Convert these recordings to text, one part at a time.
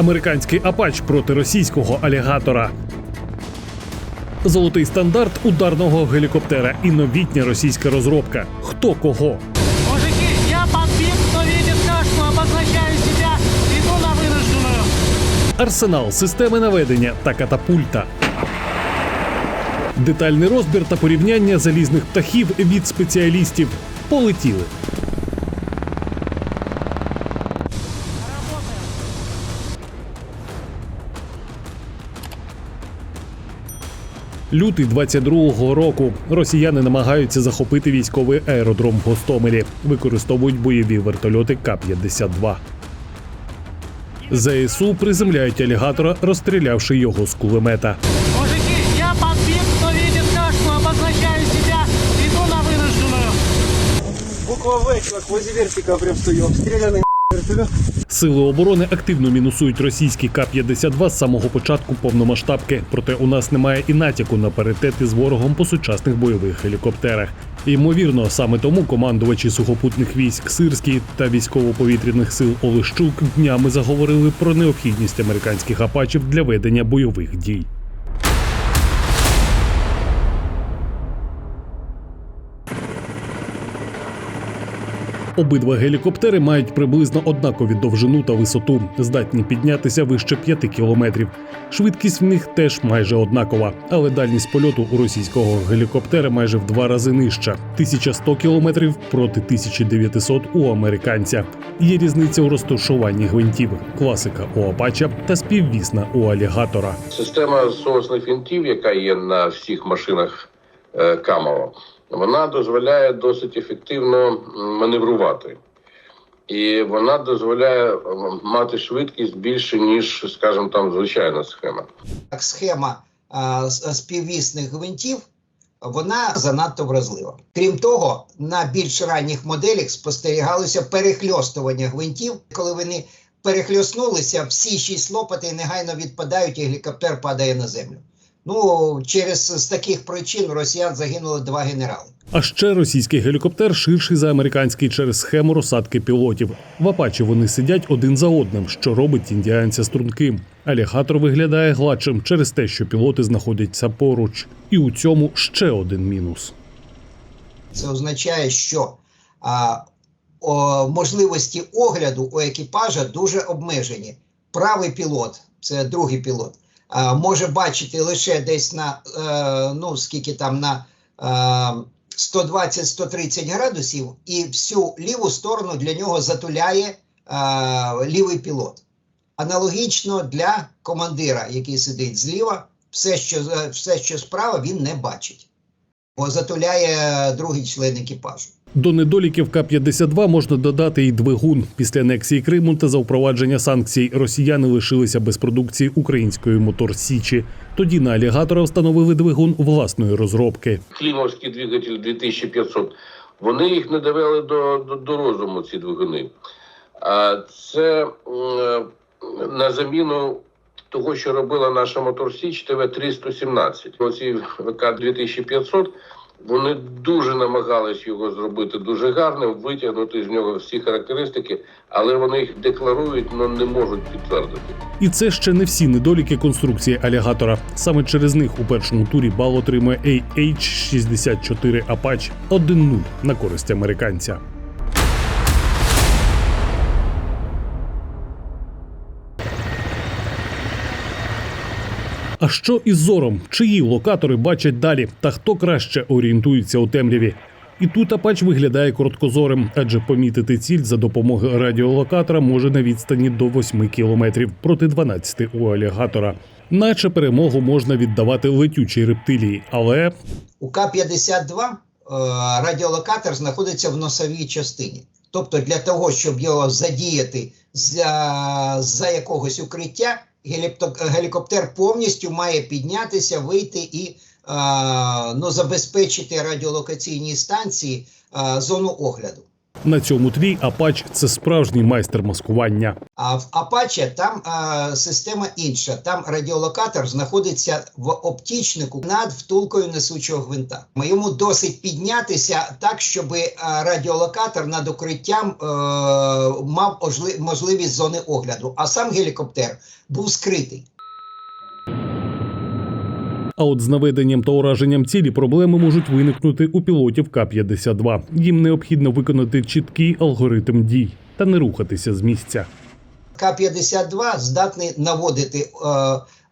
Американський апач проти російського алігатора. Золотий стандарт ударного гелікоптера і новітня російська розробка. Хто кого? Мужики, я подбит, кто видит кашку, обозначаю себя, иду на вынужденную. Арсенал, системи наведення та катапульта. Детальний розбір та порівняння залізних птахів від спеціалістів. Полетіли. Лютий 22-го року росіяни намагаються захопити військовий аеродром в Гостомелі. Використовують бойові вертольоти К-52. ЗСУ приземляють алігатора, розстрілявши його з кулемета. Мужики, я подбит, кто видит кашку, обозначаю иду на вынужденную. Буква В, чувак, возле вертика прям стою. Вертолет. Сили оборони активно мінусують російські К-52 з самого початку повномасштабки. Проте у нас немає і натяку на паритети з ворогом по сучасних бойових гелікоптерах. Ймовірно, саме тому командувачі сухопутних військ Сирський та військово-повітряних сил Олещук днями заговорили про необхідність американських апачів для ведення бойових дій. Обидва гелікоптери мають приблизно однакові довжину та висоту, здатні піднятися вище 5 кілометрів. Швидкість в них теж майже однакова, але дальність польоту у російського гелікоптера майже в два рази нижча 1100 кілометрів проти 1900 у американця. Є різниця у розташуванні гвинтів, класика у Апача та співвісна у алігатора. Система соусних вінтів, яка є на всіх машинах е, Камово, вона дозволяє досить ефективно маневрувати. І вона дозволяє мати швидкість більше, ніж, скажімо, там звичайна схема. як схема а, співвісних гвинтів, вона занадто вразлива. Крім того, на більш ранніх моделях спостерігалося перехльостування гвинтів. Коли вони перехльоснулися, всі шість лопатей негайно відпадають, і гелікоптер падає на землю. Ну, через з таких причин росіян загинули два генерали. А ще російський гелікоптер ширший за американський через схему розсадки пілотів. В Апачі вони сидять один за одним, що робить індіанця струнким. Алігатор виглядає гладшим через те, що пілоти знаходяться поруч. І у цьому ще один мінус. Це означає, що а, о, можливості огляду у екіпажа дуже обмежені. Правий пілот, це другий пілот, може бачити лише десь на е, ну скільки там на е, 120-130 градусів, і всю ліву сторону для нього затуляє е, лівий пілот. Аналогічно для командира, який сидить зліва, все, що, все, що справа, він не бачить бо затуляє другий член екіпажу. До недоліків К-52 можна додати і двигун. Після анексії Криму та за впровадження санкцій росіяни лишилися без продукції української мотор Січі. Тоді на алігатора встановили двигун власної розробки. Клімовський двигатель 2500, вони їх не довели до, до, до розуму, ці двигуни. А це на заміну того, що робила наша мотор Січ ТВ-317. Оці ВК 2500, вони дуже намагались його зробити дуже гарним, витягнути з нього всі характеристики, але вони їх декларують, але не можуть підтвердити. І це ще не всі недоліки конструкції алігатора. Саме через них у першому турі бал отримує AH-64 Apache 1-0 на користь американця. А що із зором? Чиї локатори бачать далі, та хто краще орієнтується у темряві? І тут Апач виглядає короткозорим, адже помітити ціль за допомогою радіолокатора може на відстані до 8 кілометрів проти 12 у алігатора. Наче перемогу можна віддавати летючій рептилії, але У К-52 е, радіолокатор знаходиться в носовій частині. Тобто для того, щоб його задіяти за, за якогось укриття, гелікоптер повністю має піднятися, вийти і ну, забезпечити радіолокаційні станції зону огляду. На цьому тлі Апач це справжній майстер маскування. А в Apache там а, система інша. Там радіолокатор знаходиться в оптічнику над втулкою несучого гвинта. Йому досить піднятися так, щоб а, радіолокатор над укриттям е, мав ожли- можливість зони огляду. А сам гелікоптер був скритий. А от з наведенням та ураженням цілі проблеми можуть виникнути у пілотів К-52. Їм необхідно виконати чіткий алгоритм дій та не рухатися з місця. К-52 здатний наводити е,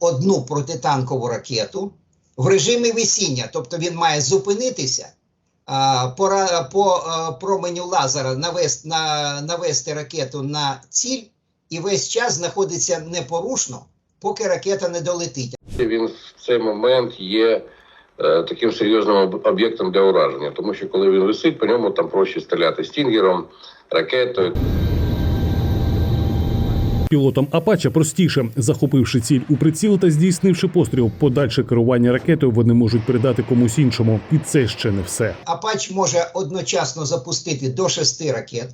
одну протитанкову ракету в режимі висіння, тобто він має зупинитися, е, по, по е, променю лазера навести, на, навести ракету на ціль і весь час знаходиться непорушно, поки ракета не долетить. Він в цей момент є е, таким серйозним об'єктом для ураження, тому що коли він висить, по ньому там проще стріляти стінгером, ракетою. Пілотам Апача простіше, захопивши ціль у приціл та здійснивши постріл, подальше керування ракетою вони можуть передати комусь іншому, і це ще не все. Апач може одночасно запустити до шести ракет.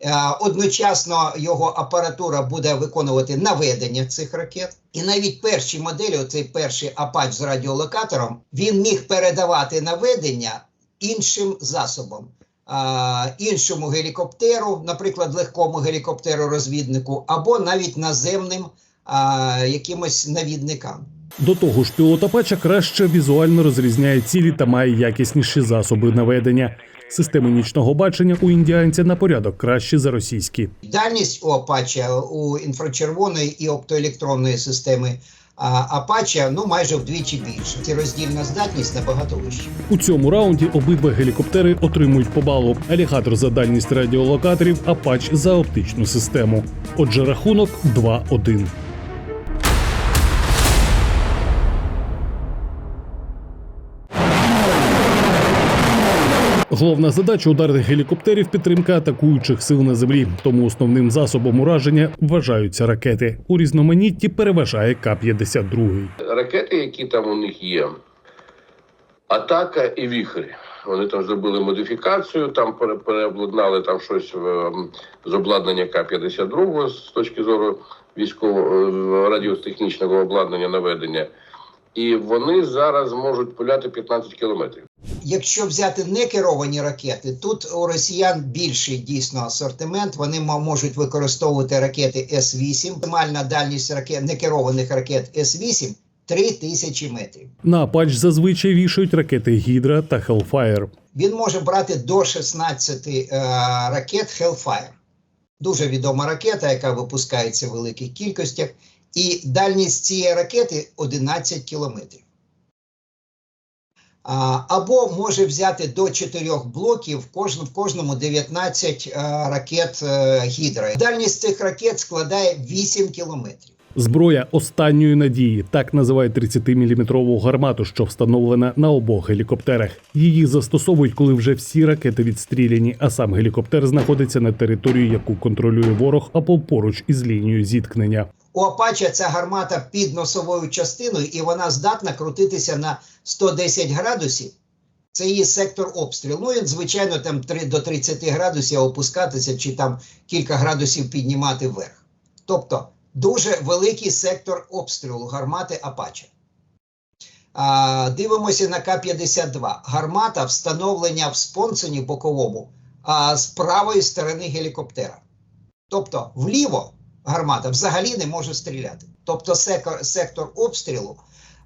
Е, Одночасно його апаратура буде виконувати наведення цих ракет. І навіть перші моделі, оцей перший Апач з радіолокатором, він міг передавати наведення іншим засобам, а, іншому гелікоптеру, наприклад, легкому гелікоптеру-розвіднику, або навіть наземним а, якимось навідникам. До того ж, пілот Апача краще візуально розрізняє цілі та має якісніші засоби наведення. Системи нічного бачення у індіанця на порядок кращі за російські. Дальність у Apache, у інфрачервоної і оптоелектронної системи а, Apache, ну майже вдвічі більше. Ці роздільна здатність набагато вища. У цьому раунді обидва гелікоптери отримують по балу. Алігатор за дальність радіолокаторів, Апач за оптичну систему. Отже, рахунок 2-1. Головна задача ударних гелікоптерів підтримка атакуючих сил на землі. Тому основним засобом ураження вважаються ракети. У різноманітті переважає К-52. Ракети, які там у них є, атака і віхрь. Вони там зробили модифікацію, там пере- переобладнали там щось ем, з обладнання К-52 з точки зору військового е, радіотехнічного обладнання наведення. І вони зараз можуть пуляти 15 кілометрів. Якщо взяти некеровані ракети, тут у росіян більший дійсно асортимент. Вони можуть використовувати ракети С-8. Максимальна дальність ракет некерованих ракет С-8 – 3000 метрів. На Апач зазвичай вішають ракети Гідра та Hellfire. Він може брати до 16 е, ракет Hellfire. Дуже відома ракета, яка випускається в великих кількостях, і дальність цієї ракети 11 кілометрів. Або може взяти до 4 блоків, в кожному, в кожному 19 е, ракет е, Гідра. Дальність цих ракет складає 8 кілометрів. Зброя останньої надії так називають 30-мм гармату, що встановлена на обох гелікоптерах. Її застосовують, коли вже всі ракети відстріляні, а сам гелікоптер знаходиться на території, яку контролює ворог або поруч із лінією зіткнення. У Апача ця гармата під носовою частиною, і вона здатна крутитися на 110 градусів. Це її сектор обстрілу. Ну, він, звичайно, там 3 до 30 градусів опускатися чи там кілька градусів піднімати вверх. Тобто дуже великий сектор обстрілу гармати Апача. Дивимося на К-52. Гармата встановлення в спонсоні боковому а, з правої сторони гелікоптера. Тобто вліво гармата взагалі не може стріляти. Тобто сектор, сектор обстрілу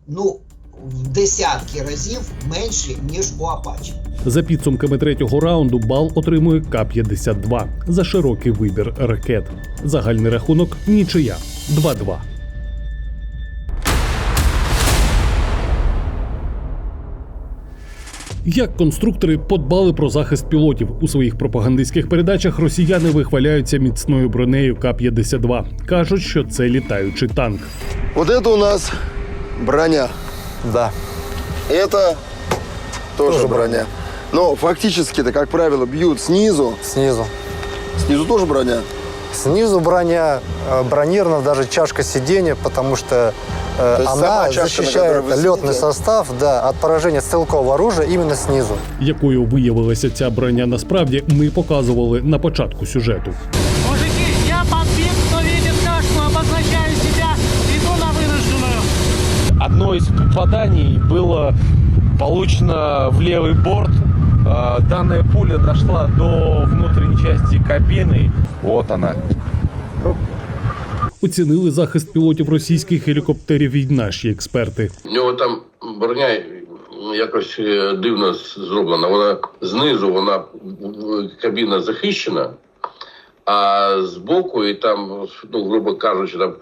ну, в десятки разів менший, ніж у Апачі. За підсумками третього раунду бал отримує К-52 за широкий вибір ракет. Загальний рахунок нічия 2-2. Як конструктори подбали про захист пілотів у своїх пропагандистських передачах, росіяни вихваляються міцною бронею К-52. кажуть, що це літаючий танк. Вот это у нас броня. Да. Это тоже, броня. Но фактически-то, как правило, бьют снизу. Снизу. Снизу тоже броня. Снизу броня, э, бронирована даже чашка сиденья, потому что э, То есть она сама чашка, на защищает которой вы летный сидите? состав да, от поражения стрелкового оружия именно снизу. Якою виявилася ця броня насправді, ми показували на початку сюжету. Мужики, я подбит, кто видит кашку, обозначаю себя, иду на вынужденную. Одно из попаданий было получено в левый борт. А, Данная пуля дошла до внутренней части кабины. Вот она. Оцінили захист пілотів російських гелікоптерів і наші експерти. У нього там броня якось е, дивно зроблена. Вона знизу вона кабіна захищена, а збоку і там, ну, грубо кажучи, там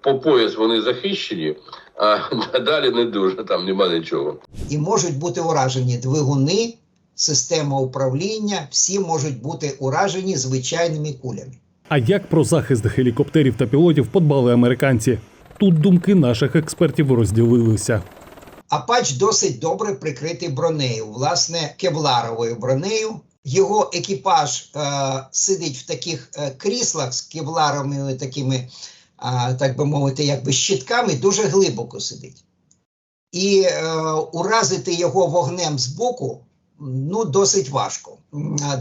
по пояс вони захищені, а далі не дуже, там нема нічого. І можуть бути уражені двигуни, система управління, всі можуть бути уражені звичайними кулями. А як про захист гелікоптерів та пілотів подбали американці? Тут думки наших експертів розділилися. Апач досить добре прикритий бронею, власне, кевларовою бронею. Його екіпаж е, сидить в таких е, кріслах з кевларовими такими, е, так би мовити, якби щитками, дуже глибоко сидить. І е, уразити його вогнем з боку ну, досить важко.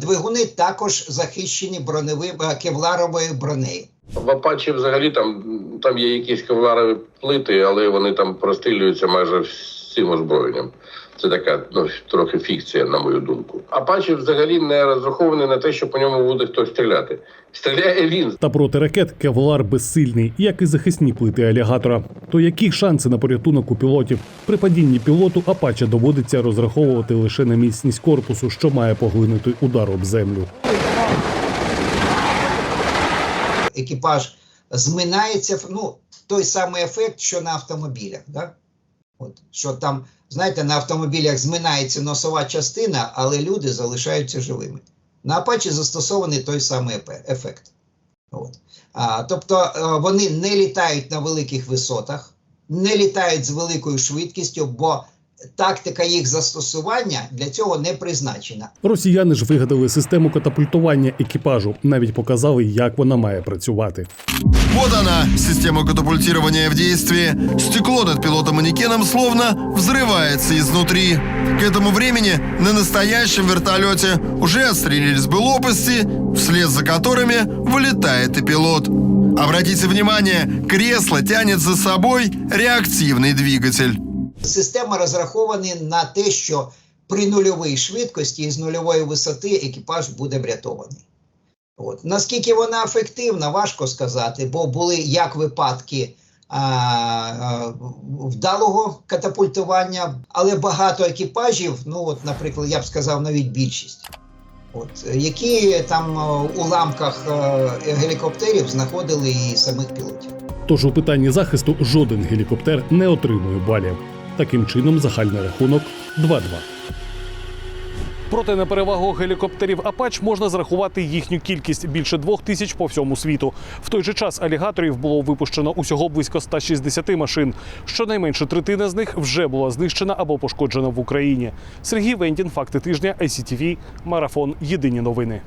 Двигуни також захищені броневим кевларовою бронею. В Апачі взагалі там, там є якісь кевларові плити, але вони там прострілюються майже всім озброєнням. Це така ну, трохи фікція, на мою думку. Апачі взагалі не розрахований на те, що по ньому буде хтось стріляти. Стріляє він. Та проти ракет Кевлар безсильний, як і захисні плити алігатора. То які шанси на порятунок у пілотів? При падінні пілоту Апача доводиться розраховувати лише на міцність корпусу, що має поглинути удар об землю. екіпаж зминається, ну, той самий ефект, що на автомобілях. Да? От, що там, знаєте, на автомобілях зминається носова частина, але люди залишаються живими. На Apache застосований той самий ефект. От. А, тобто е, вони не літають на великих висотах, не літають з великою швидкістю, бо тактика їх застосування для цього не призначена. Росіяни ж вигадали систему катапультування екіпажу, навіть показали, як вона має працювати. Вот она, система катапультирования в действии. Стекло над пилотом-манекеном словно взрывается изнутри. К этому времени на настоящем вертолете уже отстрелились бы лопасти, вслед за которыми вылетает и пилот. Обратите внимание, кресло тянет за собой реактивный двигатель. Система розрахована на те, що при нульовій швидкості і з нульової висоти екіпаж буде врятований. От. Наскільки вона ефективна, важко сказати, бо були як випадки а, а, вдалого катапультування, але багато екіпажів, ну от, наприклад, я б сказав, навіть більшість, от, які там у ламках гелікоптерів знаходили і самих пілотів. Тож у питанні захисту жоден гелікоптер не отримує балів. Таким чином, загальний рахунок 2-2. Проте на перевагу гелікоптерів Апач можна зрахувати їхню кількість більше двох тисяч по всьому світу. В той же час алігаторів було випущено усього близько 160 машин. Щонайменше третина з них вже була знищена або пошкоджена в Україні. Сергій Вендін, факти тижня, ICTV, марафон. Єдині новини.